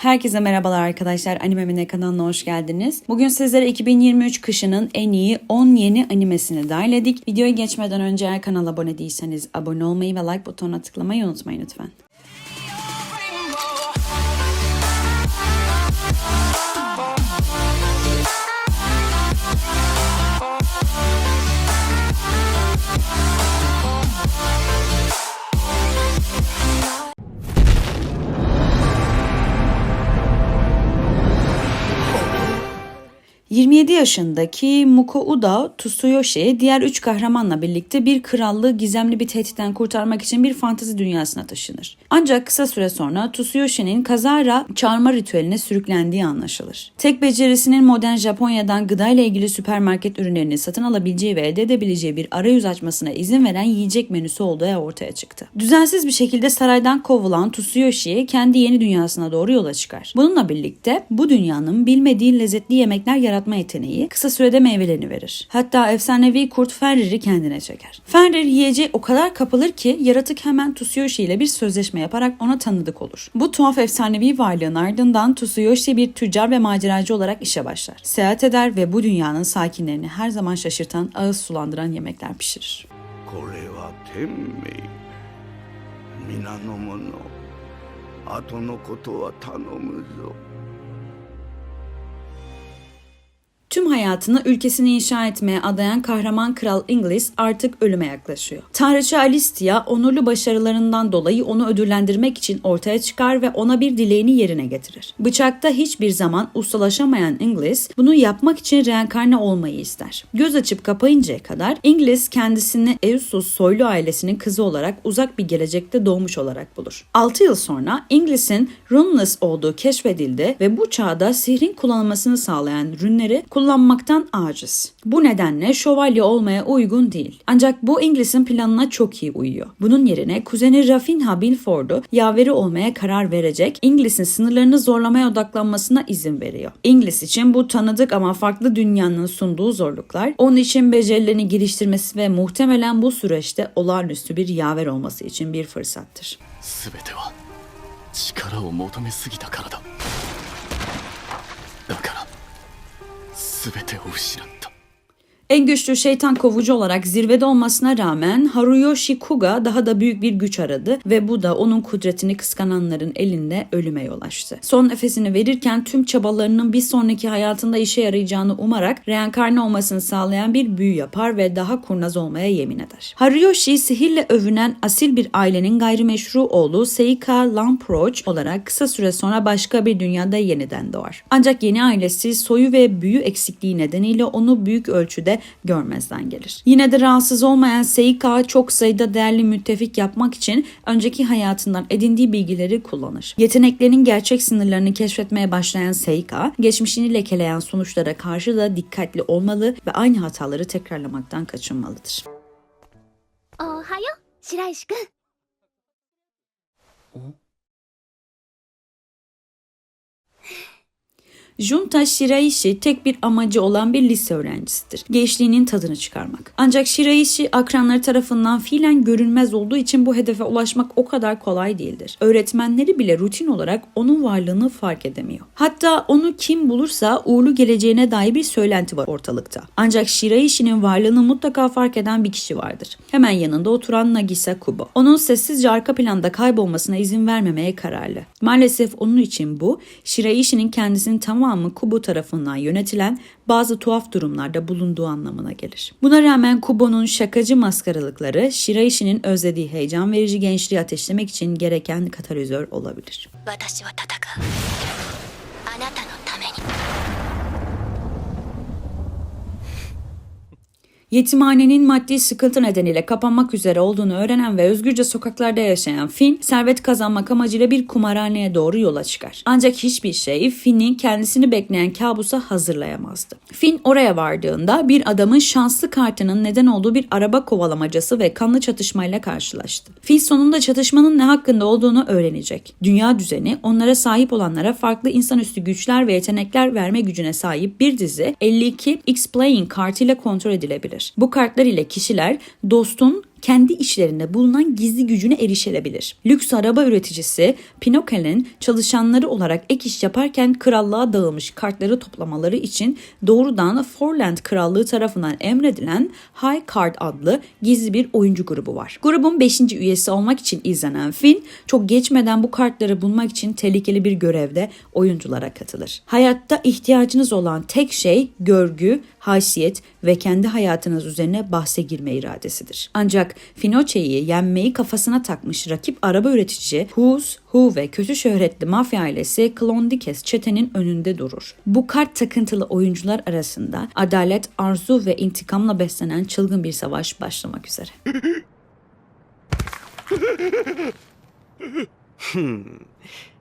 Herkese merhabalar arkadaşlar. Animemine kanalına hoş geldiniz. Bugün sizlere 2023 kışının en iyi 10 yeni animesini derledik. Videoya geçmeden önce eğer kanala abone değilseniz abone olmayı ve like butonuna tıklamayı unutmayın lütfen. ...27 yaşındaki Muko Uda Tsuyoshi diğer üç kahramanla birlikte bir krallığı gizemli bir tehditten kurtarmak için bir fantezi dünyasına taşınır. Ancak kısa süre sonra Tsuyoshi'nin kazara çağırma ritüeline sürüklendiği anlaşılır. Tek becerisinin modern Japonya'dan gıdayla ilgili süpermarket ürünlerini satın alabileceği ve elde edebileceği bir arayüz açmasına izin veren yiyecek menüsü olduğu ortaya çıktı. Düzensiz bir şekilde saraydan kovulan Tsuyoshi kendi yeni dünyasına doğru yola çıkar. Bununla birlikte bu dünyanın bilmediği lezzetli yemekler yaratma yeteneği kısa sürede meyvelerini verir. Hatta efsanevi kurt Fenrir'i kendine çeker. Fenrir yiyeceğe o kadar kapılır ki yaratık hemen Tsuyoshi ile bir sözleşme yaparak ona tanıdık olur. Bu tuhaf efsanevi varlığın ardından Tsuyoshi bir tüccar ve maceracı olarak işe başlar. Seyahat eder ve bu dünyanın sakinlerini her zaman şaşırtan, ağız sulandıran yemekler pişirir. これは天命皆の者後のことは頼むぞ Tüm hayatını ülkesini inşa etmeye adayan kahraman kral İngiliz artık ölüme yaklaşıyor. Tanrıça Alistia onurlu başarılarından dolayı onu ödüllendirmek için ortaya çıkar ve ona bir dileğini yerine getirir. Bıçakta hiçbir zaman ustalaşamayan İngiliz bunu yapmak için reenkarne olmayı ister. Göz açıp kapayıncaya kadar İngiliz kendisini Eusus soylu ailesinin kızı olarak uzak bir gelecekte doğmuş olarak bulur. 6 yıl sonra İngiliz'in runeless olduğu keşfedildi ve bu çağda sihrin kullanılmasını sağlayan rünleri kullanmaktan aciz. Bu nedenle şövalye olmaya uygun değil. Ancak bu İngiliz'in planına çok iyi uyuyor. Bunun yerine kuzeni Rafinha Bilford'u yaveri olmaya karar verecek, İngiliz'in sınırlarını zorlamaya odaklanmasına izin veriyor. İngiliz için bu tanıdık ama farklı dünyanın sunduğu zorluklar, onun için becerilerini geliştirmesi ve muhtemelen bu süreçte olağanüstü bir yaver olması için bir fırsattır. 全ては力を求めすぎたからだだ 全てを失った。En güçlü şeytan kovucu olarak zirvede olmasına rağmen Haruyoshi Kuga daha da büyük bir güç aradı ve bu da onun kudretini kıskananların elinde ölüme yol açtı. Son nefesini verirken tüm çabalarının bir sonraki hayatında işe yarayacağını umarak reenkarne olmasını sağlayan bir büyü yapar ve daha kurnaz olmaya yemin eder. Haruyoshi sihirle övünen asil bir ailenin gayrimeşru oğlu Seika Lamproach olarak kısa süre sonra başka bir dünyada yeniden doğar. Ancak yeni ailesi soyu ve büyü eksikliği nedeniyle onu büyük ölçüde görmezden gelir. Yine de rahatsız olmayan Seika çok sayıda değerli müttefik yapmak için önceki hayatından edindiği bilgileri kullanır. Yeteneklerinin gerçek sınırlarını keşfetmeye başlayan Seika, geçmişini lekeleyen sonuçlara karşı da dikkatli olmalı ve aynı hataları tekrarlamaktan kaçınmalıdır. Ohayo, Shiraishi-kun. Junta Shiraishi tek bir amacı olan bir lise öğrencisidir. Gençliğinin tadını çıkarmak. Ancak Shiraishi akranları tarafından fiilen görünmez olduğu için bu hedefe ulaşmak o kadar kolay değildir. Öğretmenleri bile rutin olarak onun varlığını fark edemiyor. Hatta onu kim bulursa uğurlu geleceğine dair bir söylenti var ortalıkta. Ancak Shiraishi'nin varlığını mutlaka fark eden bir kişi vardır. Hemen yanında oturan Nagisa Kubo. Onun sessizce arka planda kaybolmasına izin vermemeye kararlı. Maalesef onun için bu, Shiraishi'nin kendisinin tamamı Kubo tarafından yönetilen bazı tuhaf durumlarda bulunduğu anlamına gelir. Buna rağmen Kubo'nun şakacı maskaralıkları Shiraishi'nin özlediği heyecan verici gençliği ateşlemek için gereken katalizör olabilir. Yetimhanenin maddi sıkıntı nedeniyle kapanmak üzere olduğunu öğrenen ve özgürce sokaklarda yaşayan Finn, servet kazanmak amacıyla bir kumarhaneye doğru yola çıkar. Ancak hiçbir şey Finn'in kendisini bekleyen kabusa hazırlayamazdı. Finn oraya vardığında bir adamın şanslı kartının neden olduğu bir araba kovalamacası ve kanlı çatışmayla karşılaştı. Finn sonunda çatışmanın ne hakkında olduğunu öğrenecek. Dünya düzeni onlara sahip olanlara farklı insanüstü güçler ve yetenekler verme gücüne sahip bir dizi 52 X-Playing kartıyla kontrol edilebilir. Bu kartlar ile kişiler dostun kendi içlerinde bulunan gizli gücüne erişilebilir. Lüks araba üreticisi Pinocchio'nun çalışanları olarak ek iş yaparken krallığa dağılmış kartları toplamaları için doğrudan Forland Krallığı tarafından emredilen High Card adlı gizli bir oyuncu grubu var. Grubun 5. üyesi olmak için izlenen Finn çok geçmeden bu kartları bulmak için tehlikeli bir görevde oyunculara katılır. Hayatta ihtiyacınız olan tek şey görgü, haysiyet ve kendi hayatınız üzerine bahse girme iradesidir. Ancak Finocchi'yi yenmeyi kafasına takmış rakip araba üretici Who's Who ve kötü şöhretli mafya ailesi Klondikes çetenin önünde durur. Bu kart takıntılı oyuncular arasında adalet, arzu ve intikamla beslenen çılgın bir savaş başlamak üzere.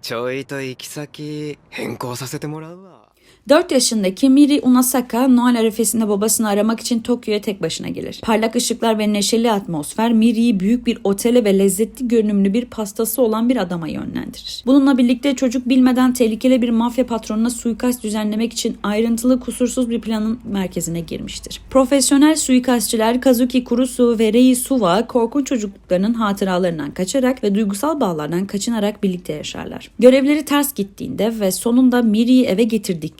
ちょいと行き先変更させてもらうわ 4 yaşındaki Miri Unasaka Noel arifesinde babasını aramak için Tokyo'ya tek başına gelir. Parlak ışıklar ve neşeli atmosfer Miri'yi büyük bir otele ve lezzetli görünümlü bir pastası olan bir adama yönlendirir. Bununla birlikte çocuk bilmeden tehlikeli bir mafya patronuna suikast düzenlemek için ayrıntılı kusursuz bir planın merkezine girmiştir. Profesyonel suikastçiler Kazuki Kurusu ve Rei Suwa korkunç çocukluklarının hatıralarından kaçarak ve duygusal bağlardan kaçınarak birlikte yaşarlar. Görevleri ters gittiğinde ve sonunda Miri'yi eve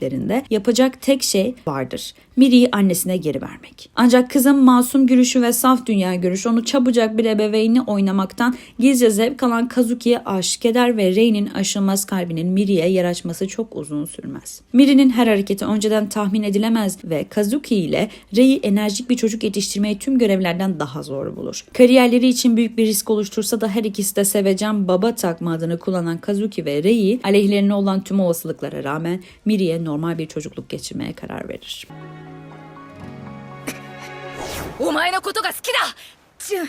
getirdiklerinde yapacak tek şey vardır. Miri'yi annesine geri vermek. Ancak kızın masum gülüşü ve saf dünya görüşü onu çabucak bir ebeveyni oynamaktan gizlice zevk alan Kazuki'ye aşık eder ve Rei'nin aşılmaz kalbinin Miri'ye yer açması çok uzun sürmez. Miri'nin her hareketi önceden tahmin edilemez ve Kazuki ile Rei enerjik bir çocuk yetiştirmeyi tüm görevlerden daha zor bulur. Kariyerleri için büyük bir risk oluştursa da her ikisi de sevecen baba takma adını kullanan Kazuki ve Rei aleyhlerine olan tüm olasılıklara rağmen Miri'ye normal bir çocukluk geçirmeye karar verir. お前のことが好きだチュン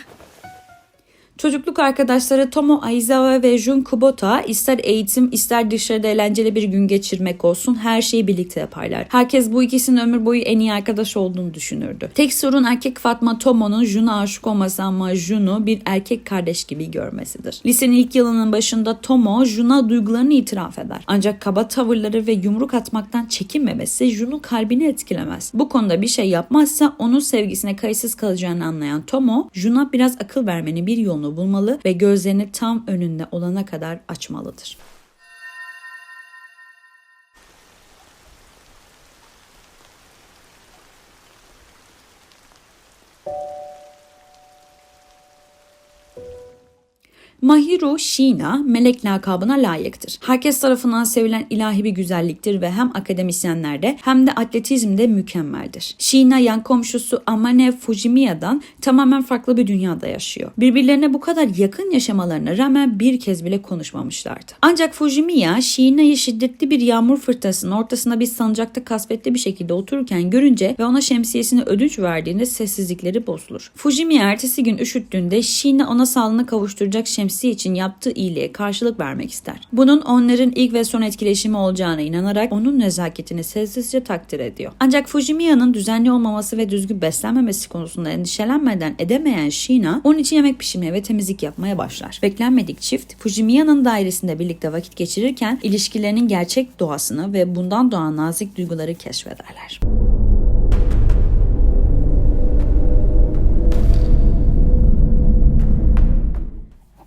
Çocukluk arkadaşları Tomo Aizawa ve Jun Kubota ister eğitim ister dışarıda eğlenceli bir gün geçirmek olsun her şeyi birlikte yaparlar. Herkes bu ikisinin ömür boyu en iyi arkadaş olduğunu düşünürdü. Tek sorun erkek Fatma Tomo'nun Jun'a aşık olması ama Jun'u bir erkek kardeş gibi görmesidir. Lisenin ilk yılının başında Tomo Jun'a duygularını itiraf eder. Ancak kaba tavırları ve yumruk atmaktan çekinmemesi Jun'un kalbini etkilemez. Bu konuda bir şey yapmazsa onun sevgisine kayıtsız kalacağını anlayan Tomo, Jun'a biraz akıl vermenin bir yolunu bulmalı ve gözlerini tam önünde olana kadar açmalıdır. Mahiro Shina melek lakabına layıktır. Herkes tarafından sevilen ilahi bir güzelliktir ve hem akademisyenlerde hem de atletizmde mükemmeldir. Shina yan komşusu Amane Fujimiya'dan tamamen farklı bir dünyada yaşıyor. Birbirlerine bu kadar yakın yaşamalarına rağmen bir kez bile konuşmamışlardı. Ancak Fujimiya Shina'yı şiddetli bir yağmur fırtınasının ortasında bir sancakta kasvetli bir şekilde otururken görünce ve ona şemsiyesini ödünç verdiğinde sessizlikleri bozulur. Fujimiya ertesi gün üşüttüğünde Shina ona sağlığını kavuşturacak şemsiye için yaptığı iyiliğe karşılık vermek ister. Bunun onların ilk ve son etkileşimi olacağına inanarak onun nezaketini sessizce takdir ediyor. Ancak Fujimiya'nın düzenli olmaması ve düzgün beslenmemesi konusunda endişelenmeden edemeyen Shina onun için yemek pişirmeye ve temizlik yapmaya başlar. Beklenmedik çift Fujimiya'nın dairesinde birlikte vakit geçirirken ilişkilerinin gerçek doğasını ve bundan doğan nazik duyguları keşfederler.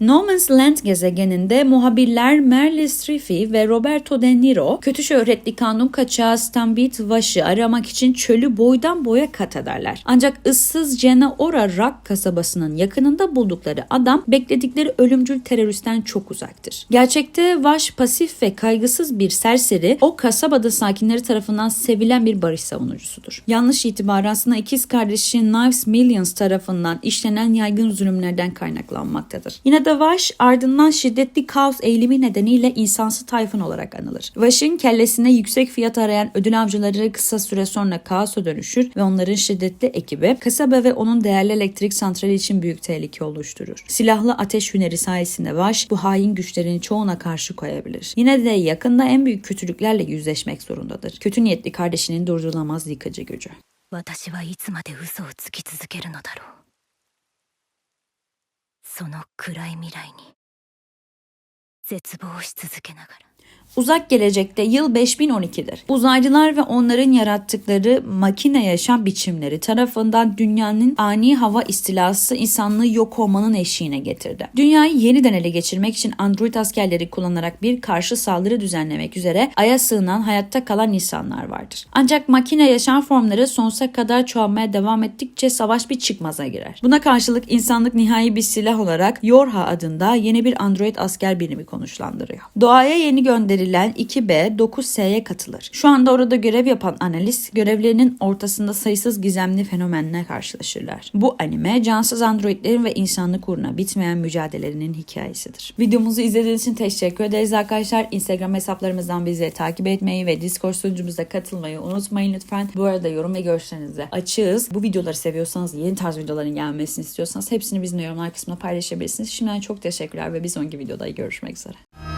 No Man's Land gezegeninde muhabirler Meryl Streep ve Roberto De Niro kötü şöhretli kanun kaçağı Stambit Vash'ı aramak için çölü boydan boya kat ederler. Ancak ıssız Ora Rock kasabasının yakınında buldukları adam bekledikleri ölümcül teröristten çok uzaktır. Gerçekte Vash pasif ve kaygısız bir serseri o kasabada sakinleri tarafından sevilen bir barış savunucusudur. Yanlış itibarı aslında ikiz kardeşi Knives Millions tarafından işlenen yaygın zulümlerden kaynaklanmaktadır. Yine de Vash ardından şiddetli kaos eğilimi nedeniyle insansı tayfun olarak anılır. Vash'ın kellesine yüksek fiyat arayan ödül avcıları kısa süre sonra kaosa dönüşür ve onların şiddetli ekibi kasaba ve onun değerli elektrik santrali için büyük tehlike oluşturur. Silahlı ateş hüneri sayesinde Vash bu hain güçlerin çoğuna karşı koyabilir. Yine de yakında en büyük kötülüklerle yüzleşmek zorundadır. Kötü niyetli kardeşinin durdurulamaz yıkıcı gücü. 私はいつまで嘘をつき続けるのだろう その暗い未来に絶望し続けながら。Uzak gelecekte yıl 5012'dir. Uzaylılar ve onların yarattıkları makine yaşam biçimleri tarafından dünyanın ani hava istilası insanlığı yok olmanın eşiğine getirdi. Dünyayı yeniden ele geçirmek için android askerleri kullanarak bir karşı saldırı düzenlemek üzere aya sığınan hayatta kalan insanlar vardır. Ancak makine yaşam formları sonsuza kadar çoğalmaya devam ettikçe savaş bir çıkmaza girer. Buna karşılık insanlık nihai bir silah olarak Yorha adında yeni bir android asker birimi konuşlandırıyor. Doğaya yeni gönderilen 2B 9S'ye katılır. Şu anda orada görev yapan analist görevlerinin ortasında sayısız gizemli fenomenle karşılaşırlar. Bu anime cansız androidlerin ve insanlık uğruna bitmeyen mücadelelerinin hikayesidir. Videomuzu izlediğiniz için teşekkür ederiz arkadaşlar. Instagram hesaplarımızdan bizi takip etmeyi ve Discord sunucumuza katılmayı unutmayın lütfen. Bu arada yorum ve görüşlerinizi açığız. Bu videoları seviyorsanız, yeni tarz videoların gelmesini istiyorsanız hepsini bizimle yorumlar kısmına paylaşabilirsiniz. Şimdiden çok teşekkürler ve bir sonraki videoda görüşmek üzere.